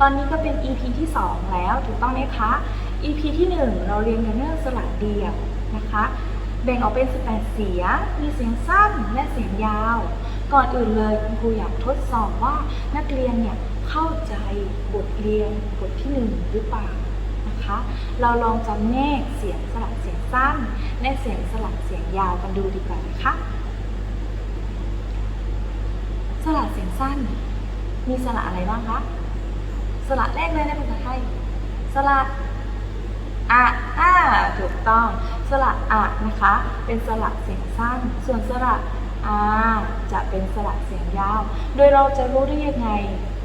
ตอนนี้ก็เป็น EP ที่ 2 แล้วถูกต้องไหมคะ EP ที่ 1 เราเรียนกันเรื่องสระเดียวนะคะ แบ่งออกเป็น 18 เสียง มีเสียงสั้นและเสียงยาว ก่อนอื่นเลยคุณครูอยากทดสอบว่านักเรียนเนี่ยเข้าใจบทเรียนบทที่ 1 หรือเปล่านะคะ เราลองจำแนกเสียงสลับเสียงสั้น และเสียงสลับเสียงยาวกันดูดีกว่านะคะสระเสียงสั้น มีสระอะไรบ้างคะ สระแรกเลยในภาษาไทย สระอะอ่าถูกต้อง สระอะนะคะ เป็นสระเสียงสั้น ส่วนสระอาจะเป็นสระเสียงยาว โดยเราจะรู้ได้ยังไง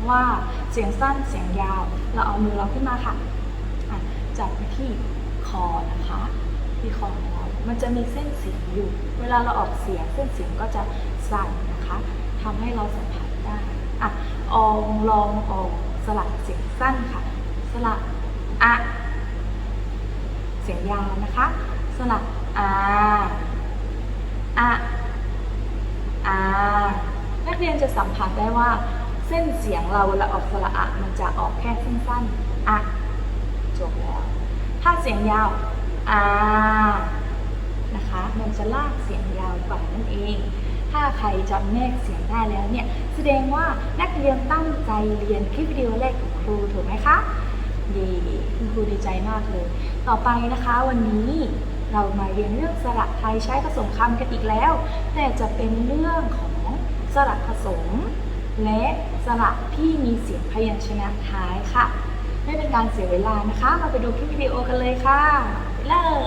ว่าเสียงสั้นเสียงยาว เราเอามือเราขึ้นมาค่ะะจับไปที่คอนะคะ ที่คอของเรา มันจะมีเส้นเสียงอยู่ เวลาเราออกเสียงเส้นเสียงก็จะสั่นนะคะทำให้เราสัมผัสได้อะอองลองออก สระเสียงสั้นค่ะ สระอะเสียงยาวนะคะ สระอาอะอานักเรียนจะสัมผัสได้ว่า เส้นเสียงเราเวลาออกสระอะมันจะออกแค่สั้นๆอะจบแล้ว ถ้าเสียงยาวอานะคะ มันจะลากเสียงยาวกว่านั่นเอง ถ้าใครจำแนกเสียงได้แล้วเนี่ย แสดงว่านักเรียนตั้งใจเรียนคลิปวิดีโอแรกกับครูถูกไหมคะเย่คุณครูดีใจมากเลย ต่อไปนะคะวันนี้เรามาเรียนเรื่องสระไทยใช้ผสมคำกันอีกแล้ว แต่จะเป็นเรื่องของสระผสม และสระที่มีเสียงพยัญชนะท้ายค่ะ ไม่เป็นการเสียเวลานะคะมาไปดูคลิปวิดีโอกันเลยค่ะไปเลย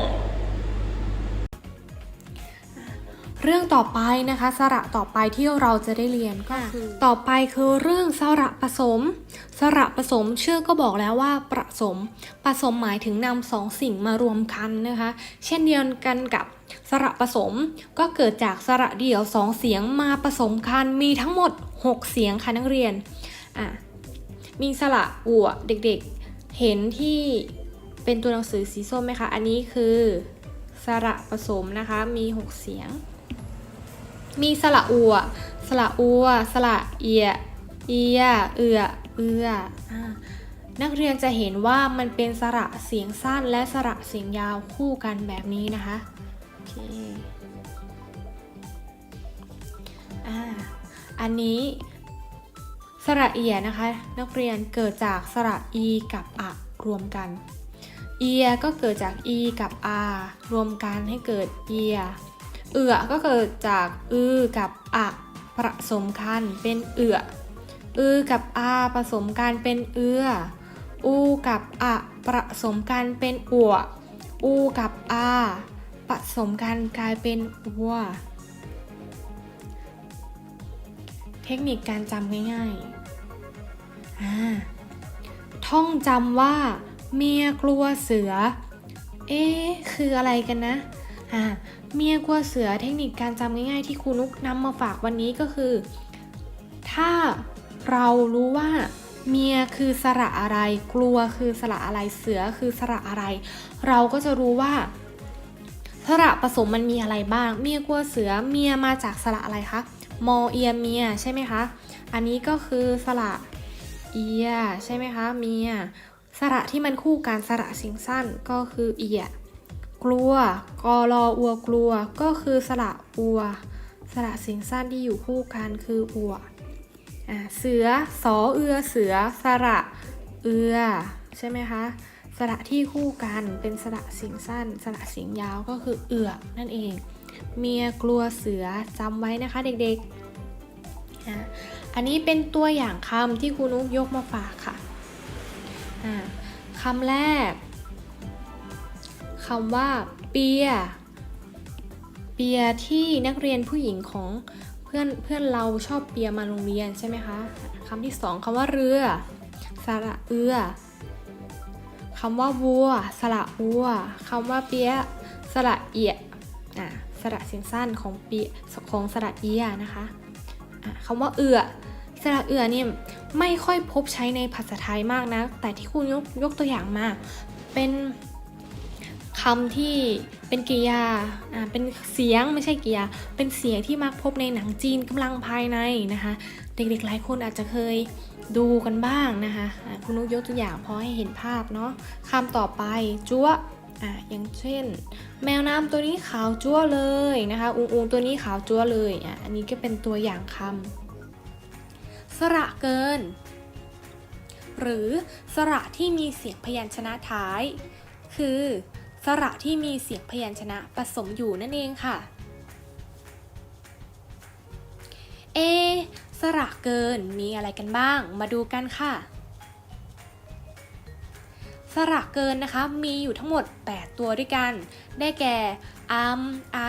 เรื่องต่อไปนะคะ สระต่อไปที่เราจะได้เรียนก็คือต่อไปคือเรื่องสระผสม สระผสมชื่อก็บอกแล้วว่าผสมผสมหมายถึงนำสองสิ่งมารวมกันนะคะ เช่นเดียวกันกับสระผสมก็เกิดจากสระเดี่ยวสองเสียงมาผสมกันมีทั้งหมด 6 เสียงค่ะนักเรียนอะมีสระอัวเด็กๆ เห็นที่เป็นตัวหนังสือสีส้มไหมคะ อันนี้คือสระผสมนะคะมี 6 เสียง มีสระอัว สระอัว สระเอีย เอีย เอือ เอืออนักเรียนจะเห็นว่ามันเป็นสระเสียงสั้นและสระเสียงยาวคู่กันแบบนี้นะคะโอเคอ่าอันนี้สระเอียนะคะ นักเรียนเกิดจากสระอีกับอะรวมกันเอียก็เกิดจากอีกับอารวมกันให้เกิดเอีย เอือก็เกิดจากอือกับอะผสมกันเป็นเอืออือกับอาผสมกันเป็นเอืออูกับอะผสมกันเป็นอัวอูกับอาผสมกันกลายเป็นอัวเทคนิคการจำง่ายๆอ่าท่องจำว่า เมียกลัวเสือ เอ๊คืออะไรกันนะ อ่า เมียกลัวเสือเทคนิคการจำง่ายๆ ที่ครูนุกนำมาฝากวันนี้ก็คือ ถ้าเรารู้ว่าเมียคือสระอะไร กลัวคือสระอะไรเสือคือสระอะไร เราก็จะรู้ว่า สระผสมมันมีอะไรบ้าง เมียกลัวเสือเมียมาจากสระอะไรคะมอเอียเมียใช่ไหมคะอันนี้ก็คือสระเอียใช่ไหมคะเมียสระที่มันคู่กันสระสียงสั้นก็คือเอีย กลัว กอรออัวกลัว ก็คือสระอัว สระเสียงสั้นที่อยู่คู่กันคืออัวเสือสอเอือเสือ สระเอือใช่ไหมคะ สระที่คู่กันเป็นสระเสียงสั้น สระเสียงยาวก็คือเอือกนั่นเอง เมียกลัวเสือจำไว้นะคะเด็กๆ อันนี้เป็นตัวอย่างคำที่ครูนุ๊กยกมาฝากค่ะอ่าคำแรก คำว่าเปีย เปียที่นักเรียนผู้หญิงของเพื่อนเพื่อนเราชอบเปียมาโรงเรียนใช่ไหมคะคำที่สองคำว่าเรือสระเอือคำว่าวัว สระอัวคำว่าเปียสระเอียอะสระเสียงสั้นของเปียของสระเอียนะคะะคำว่าเอือสระเอือเนี่ยไม่ค่อยพบใช้ในภาษาไทยมากนะ แต่ที่คุณยกยกตัวอย่างมา เป็น คำที่เป็นกริยาอ่าเป็นเสียงไม่ใช่กริยา เป็นเสียงที่มักพบในหนังจีนกำลังภายในนะคะ เด็กๆหลายคนอาจจะเคยดูกันบ้างนะคะอ่าคุณนุกยกตัวอย่างพอให้เห็นภาพเนาะคำต่อไปจั๊วอ่าอย่างเช่น แมวน้ำตัวนี้ขาวจั๊วเลยนะคะอุงอุงตัวนี้ขาวจั๊วเลยอะอันนี้ก็เป็นตัวอย่างคำสระเกิน หรือสระที่มีเสียงพยัญชนะท้าย คือ สระที่มีเสียงพยัญชนะผสมอยู่นั่นเองค่ะ เอ สระเกินมีอะไรกันบ้าง มาดูกันค่ะ สระเกินนะคะ มีอยู่ทั้งหมด 8 ตัวด้วยกัน ได้แก่อัมไอ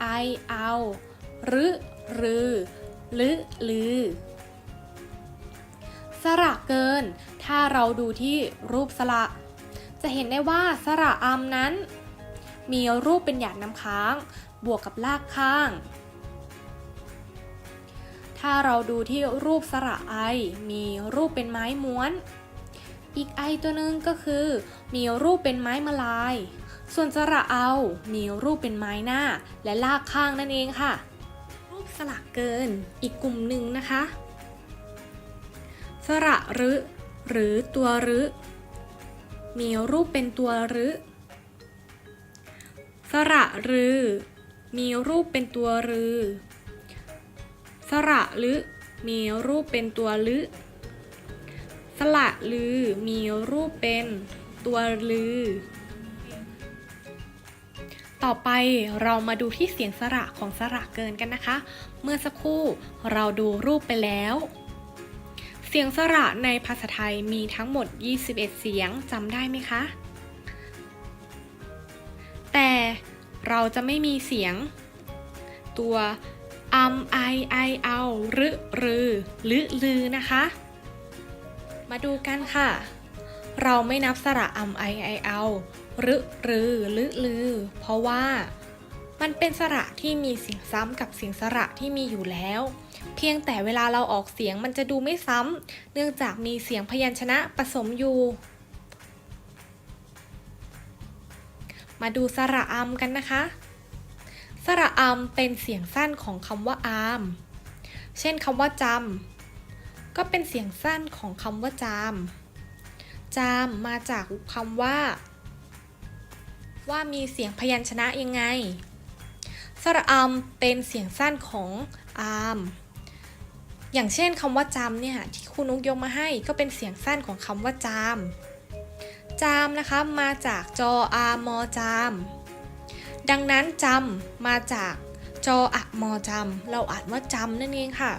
ไอ เอารึรือลึลือสระเกิน ถ้าเราดูที่รูปสระ จะเห็นได้ว่าสระอัมนั้น มีรูปเป็นหยาดน้ำค้าง บวกกับลากข้าง ถ้าเราดูที่รูปสระไอ มีรูปเป็นไม้ม้วน อีกไอตัวหนึงก็คือ มีรูปเป็นไม้มะลาย ส่วนสระเอา มีรูปเป็นไม้หน้า และลากข้างนั่นเองค่ะ รูปสระเกิน อีกกลุ่มหนึ่งนะคะ สระรึหรือตัวรึ มีรูปเป็นตัวรึสระรือ มีรูปเป็นตัวรือ สระลึมีรูปเป็นตัวลึสระลือ มีรูปเป็นตัวลือ ต่อไปเรามาดูที่เสียงสระของสระเกินกันนะคะ เมื่อสักครู่เราดูรูปไปแล้ว เสียงสระในภาษาไทยมีทั้งหมด 21 เสียงจำได้ไหมคะ แต่เราจะไม่มีเสียง ตัวอัมไอไอเอารึรือลึลือนะคะ มาดูกันค่ะ เราไม่นับสระอัมไอไอเอารึรือลึลือ เพราะว่า มันเป็นสระที่มีเสียงซ้ำกับเสียงสระที่มีอยู่แล้ว เพียงแต่เวลาเราออกเสียงมันจะดูไม่ซ้ำ เนื่องจากมีเสียงพยัญชนะผสมอยู่ มาดูสระอัมกันนะคะ สระอัมเป็นเสียงสั้นของคำว่าอาม เช่นคำว่าจำก็เป็นเสียงสั้นของคำว่าจาม จามมาจากคำว่า ว่ามีเสียงพยัญชนะยังไง สระอัมเป็นเสียงสั้นของอามอย่างเช่นคำว่าจำเนี่ยที่ครูนุกยกมาให้ก็เป็นเสียงสั้นของคำว่าจาม จามนะคะมาจากจออามอจาม ดังนั้นจำมาจากจออะมอจำเราอ่านว่าจำนั่นเองค่ะ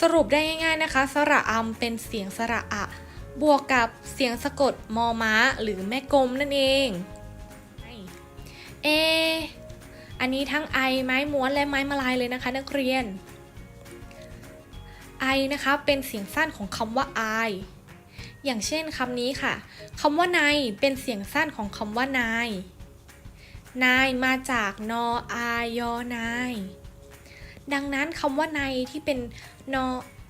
สรุปได้ง่าย ๆนะคะ สระอัมเป็นเสียงสระอะบวกกับเสียงสะกดมอม้าหรือแม่กลมนั่นเอง เอ อันนี้ทั้งไอไม้ม้วนและไม้มาลายเลยนะคะ นักเรียนไอนะคะเป็นเสียงสั้นของคำว่า I อย่างเช่นคำนี้ค่ะคำว่านายเป็นเสียงสั้นของคำว่านาย นายมาจากนออายอนายดังนั้นคำว่านายที่เป็นนอ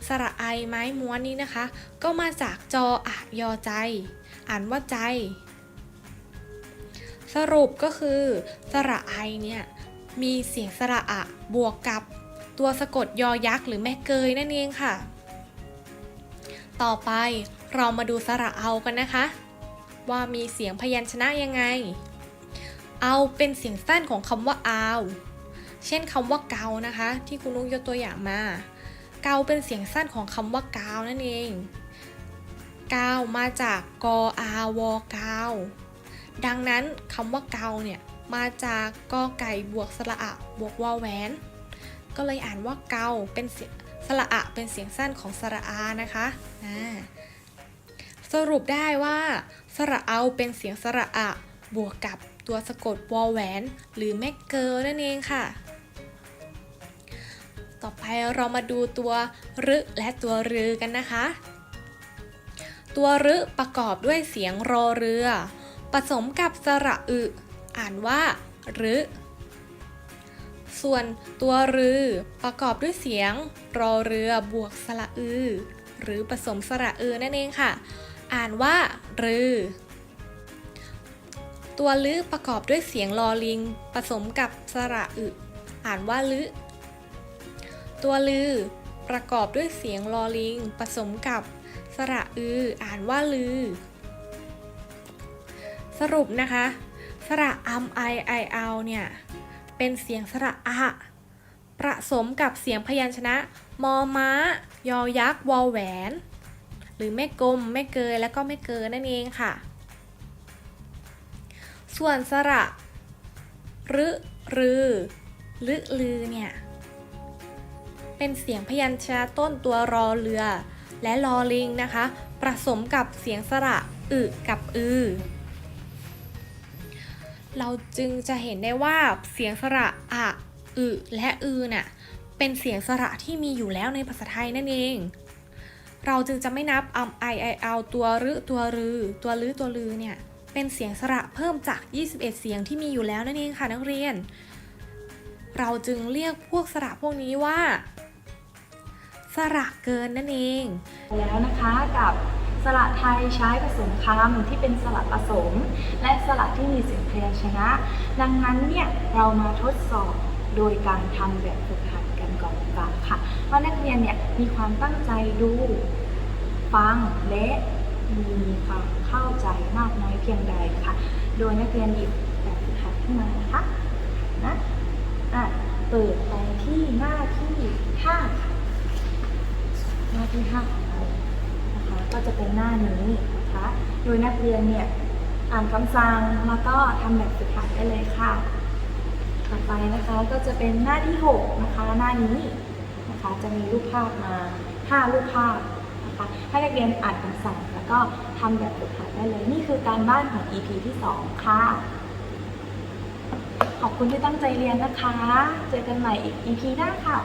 สระไอไม้ม้วนนี้นะคะ ก็มาจากจออะยอใจ อ่านว่าใจ สรุปก็คือสระไอเนี่ย มีเสียงสระอะบวกกับตัวสะกดยอยักษ์หรือแม่เกยนั่นเองค่ะ ต่อไปเรามาดูสระเอากันนะคะ ว่ามีเสียงพยัญชนะยังไง เอาเป็นเสียงสั้นของคำว่าเอาวเช่นคำว่าเกานะคะ ที่คุณนุ๊กยกตัวอย่างมา เกาเป็นเสียงสั้นของคำว่าเกานั่นเองเกามาจากกออาวอกาดังนั้นคำว่าเกาเนี่ย มาจากกอไก่บวกสระอะบวกวอแหวน ก็เลยอ่านว่าเกาเป็นสระอะเป็นเสียงสั้นของสระอานะคะสรุปได้ว่า สระเอาเป็นเสียงสระอะบวกกับตัวสะกดวอแหวน หรือแมกเกอร์นั่นเองค่ะ ต่อไปเรามาดูตัวรึและตัวรือกันนะคะ ตัวรึประกอบด้วยเสียงรอเรือ ผสมกับสระอึ อ่านว่ารึส่วนตัวรือ ประกอบด้วยเสียง รอเรือบวกสระอือ หรือผสมสระอือนั่นเองค่ะ อ่านว่ารือ ตัวลึประกอบด้วยเสียงลอลิง ผสมกับสระอึ อ่านว่าลึตัวลือ ประกอบด้วยเสียงลอลิง ผสมกับสระอือ อ่านว่าลือ สรุปนะคะ ระอัมไอไอเอาเนี่ยเป็นเสียงสระอะผสมกับเสียงพยัญชนะ มอม้า ยอยักษ์ วอแหวน หรือไม่กลมไม่เกย และก็ไม่เกินนั่นเองค่ะ ส่วนสระรึรือลึลือเนี่ย เป็นเสียงพยัญชนะต้นตัวรอเรือ และลอลิงนะคะผสมกับเสียงสระอึกับอือ เราจึงจะเห็นได้ว่าเสียงสระอะอึและอือเนี่ยเป็นเสียงสระที่มีอยู่แล้วในภาษาไทยนั่นเอง เราจึงจะไม่นับอัมไอไอเอาตัวรึตัวรือ ตัวลือตัวลือเนี่ยเป็นเสียงสระเพิ่มจาก 21 เสียงที่มีอยู่แล้วนั่นเองค่ะนักเรียน เราจึงเรียกพวกสระพวกนี้ว่า สระเกินนั่นเอง แล้วนะคะกับ สระไทยใช้ผสมคำที่เป็นสระผสม และสระที่มีเสียงพยัญชนะ ดังนั้นเนี่ยเรามาทดสอบโดยการทำแบบฝึกหัดกันก่อนดีกว่าค่ะว่านักเรียนเนี่ยมีความตั้งใจดู ฟังและมีความเข้าใจมากน้อยเพียงใดค่ะ โดยนักเรียนหยิบแบบฝึกหัดขึ้นมานะคะนะอะเปิดไปที่หน้าที่ห้าค่ะหน้าที่ห้าของเรา ก็จะเป็นหน้านี้นะคะ โดยนักเรียนเนี่ยอ่านคำสั่งแล้วก็ทำแบบฝึกหัดได้เลยค่ะ ต่อไปนะคะก็จะเป็นหน้าที่หกนะคะหน้านี้นะคะจะมีรูปภาพมาห้ารูปภาพนะคะให้นักเรียนอ่านคำสั่งแล้วก็ทำแบบฝึกหัดได้เลย นี่คือการบ้านของ EP ที่สองค่ะ ขอบคุณที่ตั้งใจเรียนนะคะ เจอกันใหม่อีก EP หน้าค่ะ